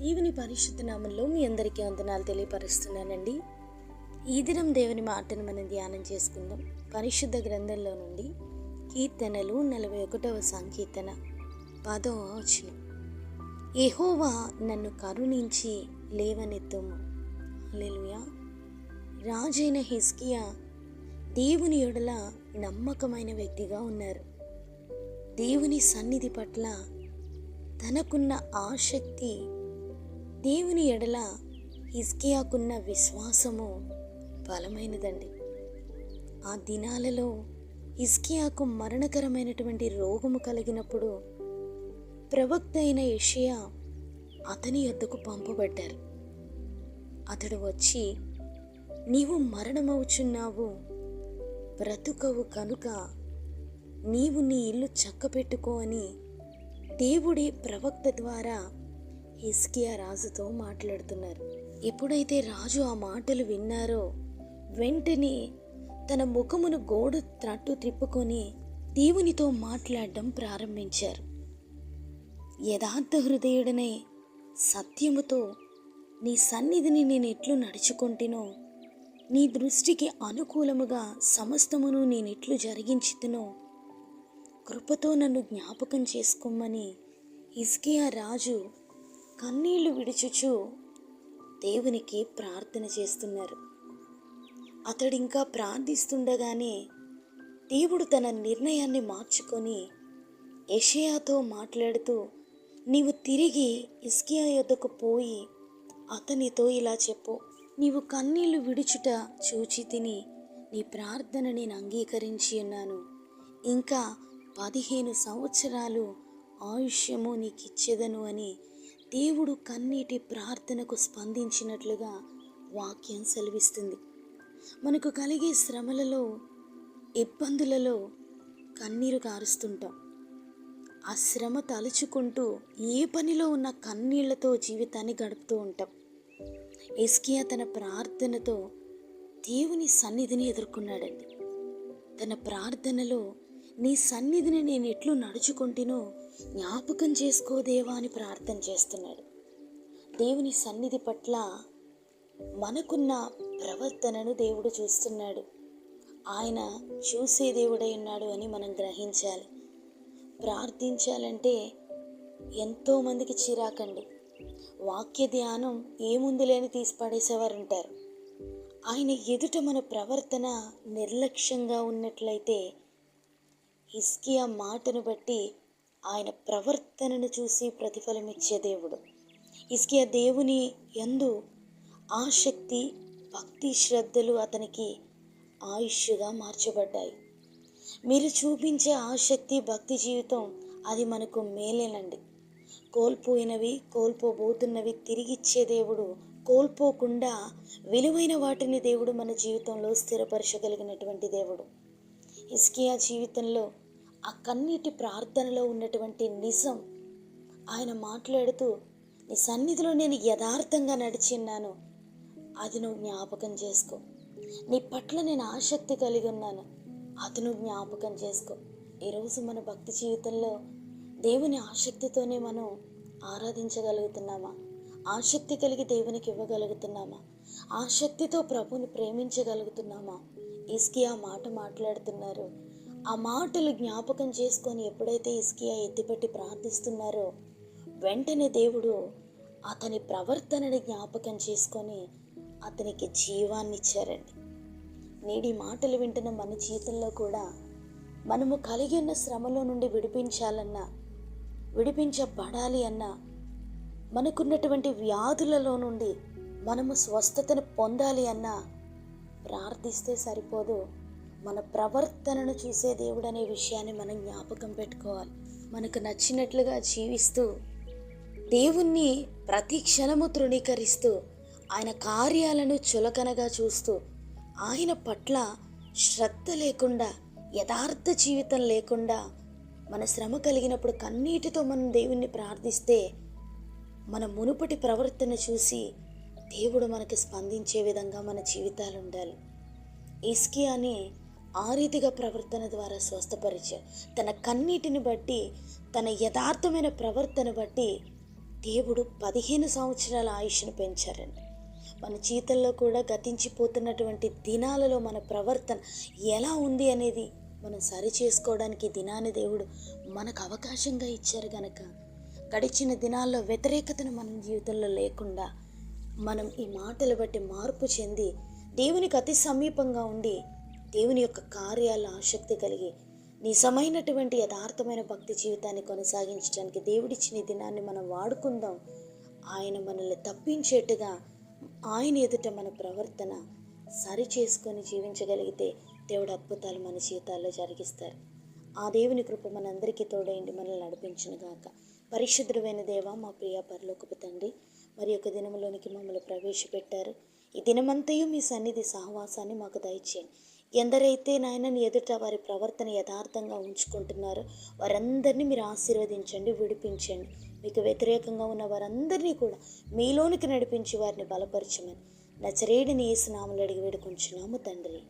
దేవుని పరిశుద్ధ నామంలో మీ అందరికీ వందనాలు తెలియపరుస్తున్నానండి. ఈ దినం దేవుని మాటను మనం ధ్యానం చేసుకుందాం. పరిశుద్ధ గ్రంథంలో నుండి కీర్తనలు నలభై ఒకటవ సంకీర్తన పదవ వచనం. ఎహోవా నన్ను కరుణించి లేవనెత్తుము. హల్లెలూయా. రాజైన హిస్కియా దేవుని యొడల నమ్మకమైన వ్యక్తిగా ఉన్నారు. దేవుని సన్నిధి పట్ల తనకున్న ఆసక్తి దేవుని ఎడల ఇస్కియాకున్న విశ్వాసము బలమైనదండి. ఆ దినాలలో ఇస్కియాకు మరణకరమైనటువంటి రోగము కలిగినప్పుడు ప్రవక్త అయిన యెషయా అతని యొద్దకు పంపబడ్డారు. అతడు వచ్చి నీవు మరణమవుచున్నావు బ్రతుకవు కనుక నీవు నీ ఇల్లు చక్కపెట్టుకో అని దేవుడి ప్రవక్త ద్వారా హిస్కియా రాజుతో మాట్లాడుతున్నారు. ఎప్పుడైతే రాజు ఆ మాటలు విన్నారో వెంటనే తన ముఖమును గోడు త్రట్టు త్రిప్పుకొని దేవునితో మాట్లాడడం ప్రారంభించారు. యథార్థ హృదయుడనే సత్యముతో నీ సన్నిధిని నేను ఎట్లు నడుచుకుంటునో నీ దృష్టికి అనుకూలముగా సమస్తమును నేనెట్లు జరిగించితునో కృపతో నన్ను జ్ఞాపకం చేసుకోమని ఇస్కియా రాజు కన్నీళ్ళు విడుచుచు దేవునికి ప్రార్థన చేస్తున్నారు. అతడు ఇంకా ప్రార్థిస్తుండగానే దేవుడు తన నిర్ణయాన్ని మార్చుకొని యషయాతో మాట్లాడుతూ నీవు తిరిగి ఇస్కియా యొద్దకు పోయి అతనితో ఇలా చెప్పు. నీవు కన్నీళ్ళు విడుచుట చూచి తిని నీ ప్రార్థన నేను అంగీకరించి ఉన్నాను. ఇంకా పదిహేను సంవత్సరాలు ఆయుష్యము నీకు ఇచ్చేదను అని దేవుడు కన్నీటి ప్రార్థనకు స్పందించినట్లుగా వాక్యం సెలవిస్తుంది. మనకు కలిగే శ్రమలలో ఇబ్బందులలో కన్నీరు కారుస్తుంటాం. ఆ శ్రమ తలుచుకుంటూ ఏ పనిలో ఉన్న కన్నీళ్ళతో జీవితాన్ని గడుపుతూ ఉంటాం. ఎస్కియా తన ప్రార్థనతో దేవుని సన్నిధిని ఎదుర్కొన్నాడండి. తన ప్రార్థనలో నీ సన్నిధిని నేను ఎట్లు నడుచుకుంటునో జ్ఞాపకం చేసుకోదేవా అని ప్రార్థన చేస్తున్నాడు. దేవుని సన్నిధి పట్ల మనకున్న ప్రవర్తనను దేవుడు చూస్తున్నాడు. ఆయన చూసే దేవుడై ఉన్నాడు అని మనం గ్రహించాలి. ప్రార్థించాలంటే ఎంతోమందికి చిరాకండి. వాక్య ధ్యానం ఏముంది లేని తీసి పడేసేవారు ఉంటారు ఆయన ఎదుట మన ప్రవర్తన నిర్లక్ష్యంగా ఉన్నట్లయితే హిస్కియా మాటను బట్టి ఆయన ప్రవర్తనను చూసి ప్రతిఫలమిచ్చే దేవుడు. హిస్కియా దేవుని యందు ఆసక్తి భక్తి శ్రద్ధలు అతనికి ఆయుష్గా మార్చబడ్డాయి. మీరు చూపించే ఆసక్తి భక్తి జీవితం అది మనకు మేలేనండి. కోల్పోయినవి కోల్పోబోతున్నవి తిరిగిచ్చే దేవుడు కోల్పోకుండా విలువైన వాటిని దేవుడు మన జీవితంలో స్థిరపరచగలిగినటువంటి దేవుడు. ఇస్కియా జీవితంలో ఆ కన్నీటి ప్రార్థనలో ఉన్నటువంటి నిజం ఆయన మాట్లాడుతూ నీ సన్నిధిలో నేను యథార్థంగా నడిచిన్నాను అది నువ్వు జ్ఞాపకం చేసుకో. నీ పట్ల నేను ఆసక్తి కలిగి ఉన్నాను. అది నువ్వు జ్ఞాపకం చేసుకో. ఈరోజు మన భక్తి జీవితంలో దేవుని ఆసక్తితోనే మనం ఆరాధించగలుగుతున్నామా? ఆసక్తి కలిగి దేవునికి ఇవ్వగలుగుతున్నామా? ఆసక్తితో ప్రభుని ప్రేమించగలుగుతున్నామా? ఇస్కియా మాట మాట్లాడుతున్నారు. ఆ మాటలు జ్ఞాపకం చేసుకొని ఎప్పుడైతే ఇస్కియా ఎత్తిపెట్టి ప్రార్థిస్తున్నారో వెంటనే దేవుడు అతని ప్రవర్తనని జ్ఞాపకం చేసుకొని అతనికి జీవాన్ని ఇచ్చారండి నేడి మాటలు వింటున్న మన జీవితంలో కూడా మనము కలిగి ఉన్న శ్రమలో నుండి విడిపించాలన్నా విడిపించబడాలి అన్నా మనకున్నటువంటి వ్యాధులలో నుండి మనము స్వస్థతను పొందాలి అన్నా ప్రార్థిస్తే సరిపోదు. మన ప్రవర్తనను చూసే దేవుడు అనే విషయాన్ని మనం జ్ఞాపకం పెట్టుకోవాలి. మనకు నచ్చినట్లుగా జీవిస్తూ దేవుణ్ణి ప్రతి క్షణము తృణీకరిస్తూ ఆయన కార్యాలను చులకనగా చూస్తూ ఆయన పట్ల శ్రద్ధ లేకుండా యథార్థ జీవితం లేకుండా మన శ్రమ కలిగినప్పుడు కన్నీటితో మనం దేవుణ్ణి ప్రార్థిస్తే మన మునుపటి ప్రవర్తన చూసి దేవుడు మనకి స్పందించే విధంగా మన జీవితాలు ఉండాలి ఇస్కియాని ఆ రీతిగా ప్రవర్తన ద్వారా స్వస్థపరిచారు తన కన్నీటిని బట్టి తన యథార్థమైన ప్రవర్తన బట్టి దేవుడు పదిహేను సంవత్సరాల ఆయుష్ను పెంచారండి. మన జీవితంలో కూడా గతించిపోతున్నటువంటి దినాలలో మన ప్రవర్తన ఎలా ఉంది అనేది మనం సరి చేసుకోవడానికి దినాన్ని దేవుడు మనకు అవకాశంగా ఇచ్చారు గనక గడిచిన దినాల్లో వ్యతిరేకతను మన జీవితంలో లేకుండా మనం ఈ మాటలు బట్టి మార్పు చెంది దేవునికి అతి సమీపంగా ఉండి దేవుని యొక్క కార్యాల ఆసక్తి కలిగి నిజమైనటువంటి యథార్థమైన భక్తి జీవితాన్ని కొనసాగించడానికి దేవుడిచ్చిన దినాన్ని మనం వాడుకుందాం. ఆయన మనల్ని తప్పించేట్టుగా ఆయన ఎదుట మన ప్రవర్తన సరి చేసుకొని జీవించగలిగితే దేవుడు అద్భుతాలు మన జీవితాల్లో జరిగిస్తారు. ఆ దేవుని కృప మనందరికీ తోడైండి మనల్ని నడిపించిన గాక పరిశుద్ధమైన దేవ మా ప్రియ పరలోకపు తండ్రి మరి యొక్క దినములోనికి మమ్మల్ని ప్రవేశపెట్టారు. ఈ దినమంతయు మీ సన్నిధి సహవాసాన్ని మాకు దయచేయండి. ఎందరైతే నాయనని ఎదుట వారి ప్రవర్తన యథార్థంగా ఉంచుకుంటున్నారో వారందరినీ మీరు ఆశీర్వదించండి విడిపించండి. మీకు వ్యతిరేకంగా ఉన్న వారందరినీ కూడా మీలోనికి నడిపించి వారిని బలపరచమని నచరేడిని ఏసునామలు అడిగి వేడుకుంటున్నాము తండ్రి.